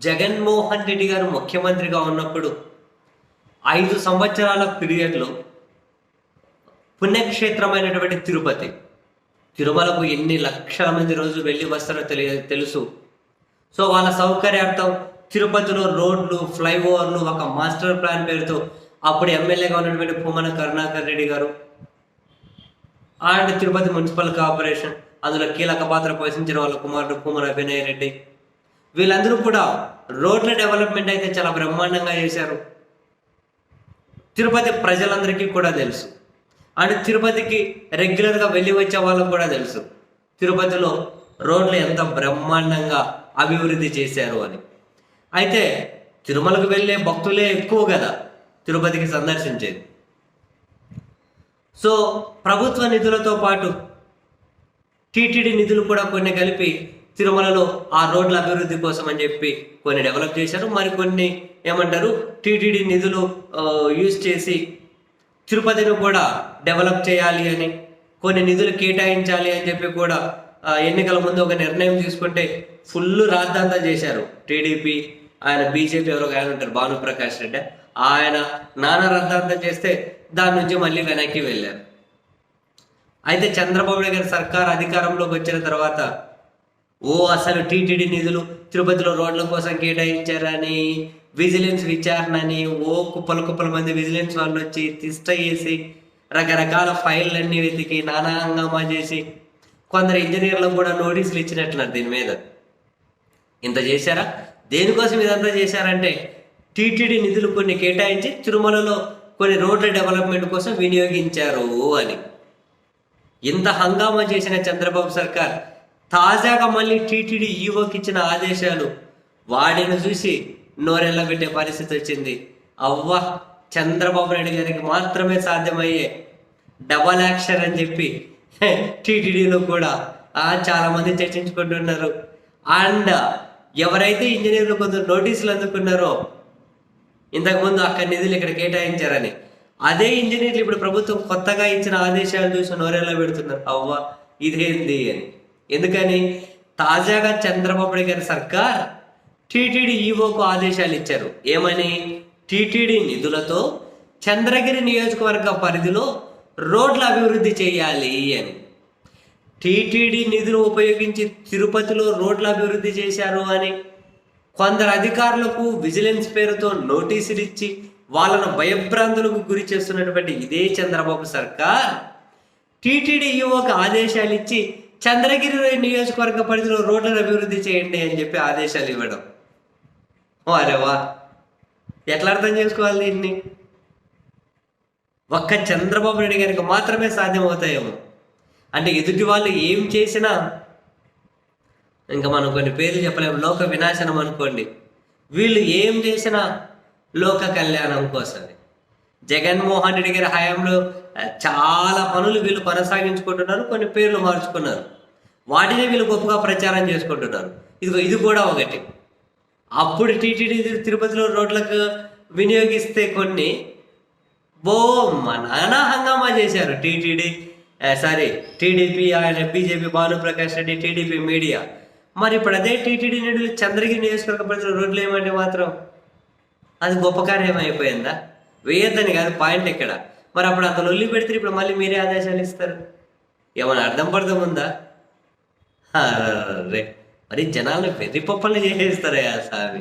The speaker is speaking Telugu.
జగన్మోహన్ రెడ్డి గారు ముఖ్యమంత్రిగా ఉన్నప్పుడు ఐదు సంవత్సరాల పీరియడ్లో పుణ్యక్షేత్రమైనటువంటి తిరుపతి తిరుమలకు ఎన్ని లక్షల మంది రోజు వెళ్ళి వస్తారో తెలియ తెలుసు. సో వాళ్ళ సౌకర్యార్థం తిరుపతిలో రోడ్లు ఫ్లైఓవర్లు ఒక మాస్టర్ ప్లాన్ పేరుతో అప్పుడు ఎమ్మెల్యేగా ఉన్నటువంటి భూమన కరుణాకర్ రెడ్డి గారు అండ్ తిరుపతి మున్సిపల్ కార్పొరేషన్ అందులో కీలక పాత్ర పోషించిన వాళ్ళ కుమారుడు భూమన అభినయ్ రెడ్డి వీళ్ళందరూ కూడా రోడ్ల డెవలప్మెంట్ అయితే చాలా బ్రహ్మాండంగా చేశారు. తిరుపతి ప్రజలందరికీ కూడా తెలుసు. అండ్ తిరుపతికి రెగ్యులర్గా వెళ్ళి వచ్చే వాళ్ళకు కూడా తెలుసు. తిరుపతిలో రోడ్లు ఎంత బ్రహ్మాండంగా అభివృద్ధి చేశారు అని. అయితే తిరుమలకు వెళ్ళే భక్తులే ఎక్కువ కదా తిరుపతికి సందర్శించేది. సో ప్రభుత్వ నిధులతో పాటు టీటీడీ నిధులు కూడా కొన్ని కలిపి తిరుమలలో ఆ రోడ్ల అభివృద్ధి కోసం అని చెప్పి కొన్ని డెవలప్ చేశారు. మరికొన్ని ఏమంటారు? టీటీడీ నిధులు యూజ్ చేసి తిరుపతిని కూడా డెవలప్ చేయాలి అని కొన్ని నిధులు కేటాయించాలి అని చెప్పి కూడా ఎన్నికల ముందు ఒక నిర్ణయం తీసుకుంటే ఫుల్ రాద్దాంతా చేశారు. టీడీపీ ఆయన బీజేపీ ఎవరో ఆయన ఉంటారు భానుప్రకాష్ రెడ్డి. ఆయన నానా రద్దాంతం చేస్తే దాని నుంచి మళ్ళీ వెనక్కి వెళ్ళారు. అయితే చంద్రబాబు నాయుడు గారి సర్కార్ అధికారంలోకి వచ్చిన తర్వాత ఓ అసలు టీటీడీ నిధులు తిరుపతిలో రోడ్ల కోసం కేటాయించారని విజిలెన్స్ విచారణని ఓ కుప్పల కుప్పల మంది విజిలెన్స్ వాళ్ళు వచ్చి తిష్ట చేసి రకరకాల ఫైళ్ళన్నీ వెతికి నానా హంగామా చేసి కొందరు ఇంజనీర్లకు కూడా నోటీసులు ఇచ్చినట్లున్నారు దీని మీద. ఇంత చేశారా? దేనికోసం ఇదంతా చేశారంటే టీటీడీ నిధులు కొన్ని కేటాయించి తిరుమలలో కొన్ని రోడ్ల డెవలప్మెంట్ కోసం వినియోగించారు అని. ఇంత హంగామా చేసిన చంద్రబాబు సర్కార్ తాజాగా మళ్ళీ టీటీడీ ఈవోకి ఇచ్చిన ఆదేశాలు వాడిని చూసి నోరెళ్ళ పెట్టే పరిస్థితి వచ్చింది. అవ్వ చంద్రబాబు నాయుడు గారికి మాత్రమే సాధ్యమయ్యే డబల్ యాక్షన్ అని చెప్పి టీటీడీలో కూడా చాలామంది చర్చించుకుంటున్నారు. అండ్ ఎవరైతే ఇంజనీర్లు కొందరు నోటీసులు అందుకున్నారో ఇంతకుముందు అక్కడ నిధులు ఇక్కడ కేటాయించారని. అదే ఇంజనీర్లు ఇప్పుడు ప్రభుత్వం కొత్తగా ఇచ్చిన ఆదేశాలు చూసి నోరేలా పెడుతున్నారు. అవ్వ ఇదేంది అని. ఎందుకని? తాజాగా చంద్రబాబు నాయుడు గారి సర్కార్ టీటీడీ ఈవోకు ఆదేశాలు ఇచ్చారు. ఏమని? టీటీడీ నిధులతో చంద్రగిరి నియోజకవర్గ పరిధిలో రోడ్ల అభివృద్ధి చేయాలి అని. టీటీడీ నిధులు ఉపయోగించి తిరుపతిలో రోడ్ల అభివృద్ధి చేశారు అని. కొందరు అధికారులకు విజిలెన్స్ పేరుతో నోటీసులు ఇచ్చి వాళ్ళను భయభ్రాంతులకు గురి చేస్తున్నటువంటి ఇదే చంద్రబాబు సర్కార్ టీటీడీ ఈవోకి ఆదేశాలు ఇచ్చి చంద్రగిరి నియోజకవర్గ పరిధిలో రోడ్లను అభివృద్ధి చేయండి అని చెప్పి ఆదేశాలు ఇవ్వడం. ఓ అరే వా. ఎట్లా అర్థం చేసుకోవాలి దీన్ని? ఒక్క చంద్రబాబు నాయుడు గారికి మాత్రమే సాధ్యమవుతాయేమో. అంటే ఎదుటి వాళ్ళు ఏం చేసినా ఇంకా మనం కొన్ని పేర్లు చెప్పలేము లోక వినాశనం అనుకోండి. వీళ్ళు ఏం చేసినా లోక కళ్యాణం కోసమే. జగన్మోహన్ రెడ్డి గారి హయాంలో చాలా పనులు వీళ్ళు కొనసాగించుకుంటున్నారు కొన్ని పేర్లు మార్చుకున్నారు. వాటిని వీళ్ళు గొప్పగా ప్రచారం చేసుకుంటున్నారు. ఇదిగో ఇది కూడా ఒకటి. అప్పుడు టీటీడీ తిరుపతిలో రోడ్లకు వినియోగిస్తే కొన్ని బో నానా హంగామా చేశారు టీటీడీ సారీ టీడీపీ ఆయన BJP Bhanuprakash Reddy TDP media. మరి ఇప్పుడు అదే టీటీడీ నిడు చంద్రగిరి నియోజకవర్గ రోడ్లు ఏమంటే మాత్రం అది గొప్ప కార్యం అయిపోయిందా వేయద్దని కాదు పాయింట్ ఇక్కడ. మరి అప్పుడు అంత లొల్లి పెడితే ఇప్పుడు మళ్ళీ మీరే ఆదేశాలు ఇస్తారు? ఏమైనా అర్థం పడదాం ఉందా? రే మరి జనాలను వెర్రి పప్పల్ని చేసేస్తారయ్యా స్వామి